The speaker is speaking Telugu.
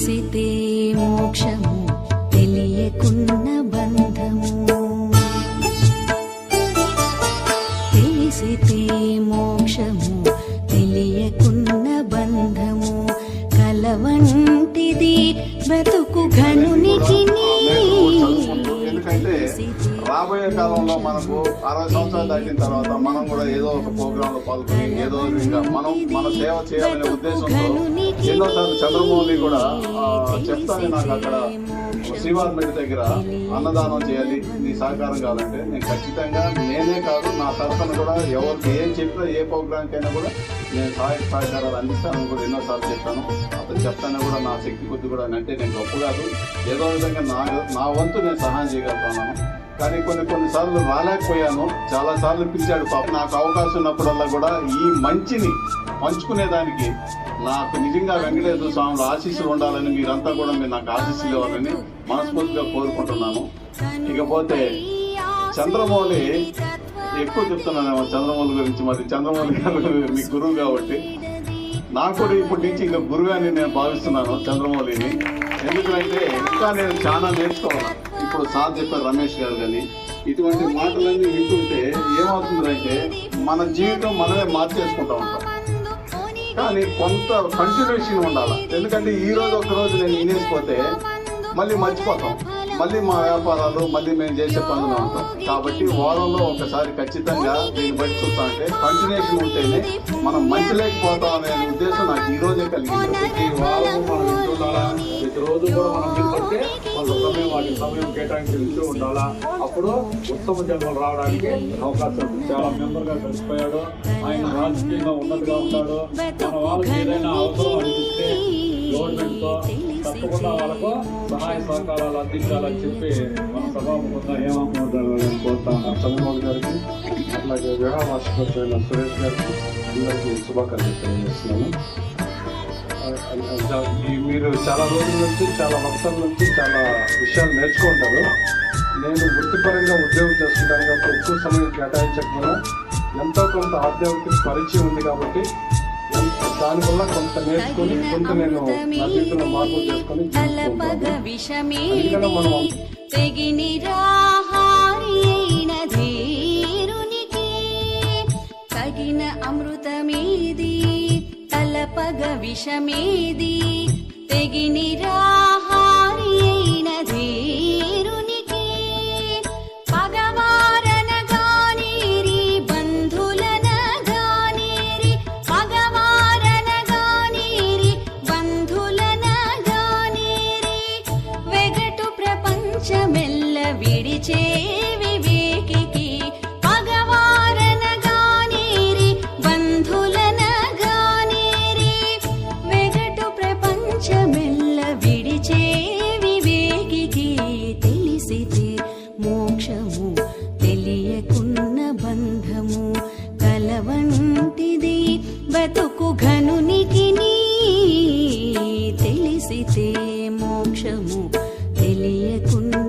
తెలిసితే మోక్షము తెలియకున్న బంధము. తెలిసితే మోక్షము తెలియకున్న బంధము. కలవంటిది బ్రతుకు మనకు అరవై సంవత్సరాలు దాటిన తర్వాత మనం కూడా ఏదో ఒక ప్రోగ్రామ్లో పాల్గొని ఏదో ఇంకా మనం మన సేవ చేయాలనే ఉద్దేశంతో ఎన్నోసార్లు చంద్రమౌళి కూడా చెప్తాను నాకు అక్కడ శ్రీవారిమెడ్డి దగ్గర అన్నదానం చేయాలి నీ సహకారం కావాలంటే. నేను ఖచ్చితంగా నేనే కాదు నా తరఫున కూడా ఎవరికి ఏం చెప్పినా ఏ ప్రోగ్రామ్కైనా కూడా నేను సహాయ సహకారాలు అందిస్తాను కూడా ఎన్నోసార్లు చెప్పాను. అతను చెప్తానే కూడా నా శక్తి కొద్ది కూడా అంటే నేను గొప్ప కాదు. ఏదో విధంగా నా నా వంతు నేను సహాయం చేయగలుగుతున్నాను. కానీ కొన్ని కొన్నిసార్లు రాలేకపోయాను. చాలా సార్లు పిలిచాడు పాప. నాకు అవకాశం ఉన్నప్పుడల్లా కూడా ఈ మంచిని పంచుకునేదానికి నాకు నిజంగా వెంకటేశ్వర స్వామి ఆశీస్సులు ఉండాలని మీరంతా కూడా మీరు నాకు ఆశీస్సులు ఇవ్వాలని మనస్ఫూర్తిగా కోరుకుంటున్నాను. ఇకపోతే చంద్రమౌళి ఎక్కువ చెప్తున్నానేమో చంద్రమౌళి గురించి. మరి చంద్రమౌళి గారు మీ గురువు కాబట్టి. నాకు కూడా ఇప్పటి నుంచి ఇంకా గురువు అని నేను భావిస్తున్నాను చంద్రమౌళిని. ఎందుకంటే ఇంకా నేను చాలా నేర్చుకోవాలి. ఇప్పుడు సార్ చెప్పారు రమేష్ గారు కానీ ఇటువంటి మాటలన్నీ వింటుంటే ఏమవుతుందంటే మన జీవితం మనమే మార్చేసుకుంటా ఉంటాం. కానీ కొంత కంటిన్యూషన్ ఉండాలి? ఎందుకంటే ఈ రోజు ఒక రోజు నేను వినేసిపోతే మళ్ళీ మర్చిపోతాం. మళ్ళీ మా వ్యాపారాలు మళ్ళీ మేము చేసే పనులు ఉంటాం కాబట్టి వారంలో ఒకసారి ఖచ్చితంగా దీన్ని బట్టి చూస్తా అంటే కంటిన్యూషన్ ఉంటేనే మనం మంచి లేకపోతాం అనే ఉద్దేశం నాకు ఈ రోజే కలిగింది. ప్రతి వారం మనం వింటూ ఉండాలా ప్రతి రోజు కూడా మనం వింటుంటే కొంత సమయం వాటి సమయం కేటాయించి ఇస్తూ ఉండాలా? అప్పుడు ఉత్తమ జన్మలు రావడానికి అవకాశం చాలా మెంబర్గా కలిసిపోయాడు. ఆయన రాజకీయంగా ఉన్నట్టుగా ఉంటాడు. మన వాళ్ళకి ఏదైనా అవసరం అనిపిస్తే గవర్నమెంట్తో తప్పకుండా వాళ్ళకు సహాయ సహకారాలు అందించాలని చెప్పి మన సభాముఖంగా ఏమనుకుంటారు కోరుతాను చంద్రబాబు గారికి అట్లాగే వివాహ వార్షికోత్సవం సురేష్ గారికి అందరికీ శుభాకాంక్షలు తెలియజేస్తున్నాను. మీరు చాలా రోజుల నుంచి చాలా వక్తల నుంచి చాలా విషయాలు నేర్చుకుంటారు నేను వృత్తిపరంగా ఉద్యోగం చేస్తుంటాను కాబట్టి ఎక్కువ సమయం కేటాయించకపోయినా ఎంతో కొంత ఆధ్యాత్మిక పరిచయం ఉంది కాబట్టి దానివల్ల కొంత నేర్చుకొని కొంత నేను నా జీవితంలో మార్పులు చేసుకొని తలపగ జీవిస్తుంటాను. విషమేది మనం తెగిని రాహారి అయిన విషమేది తెగిని మోక్షము తెలియకుండా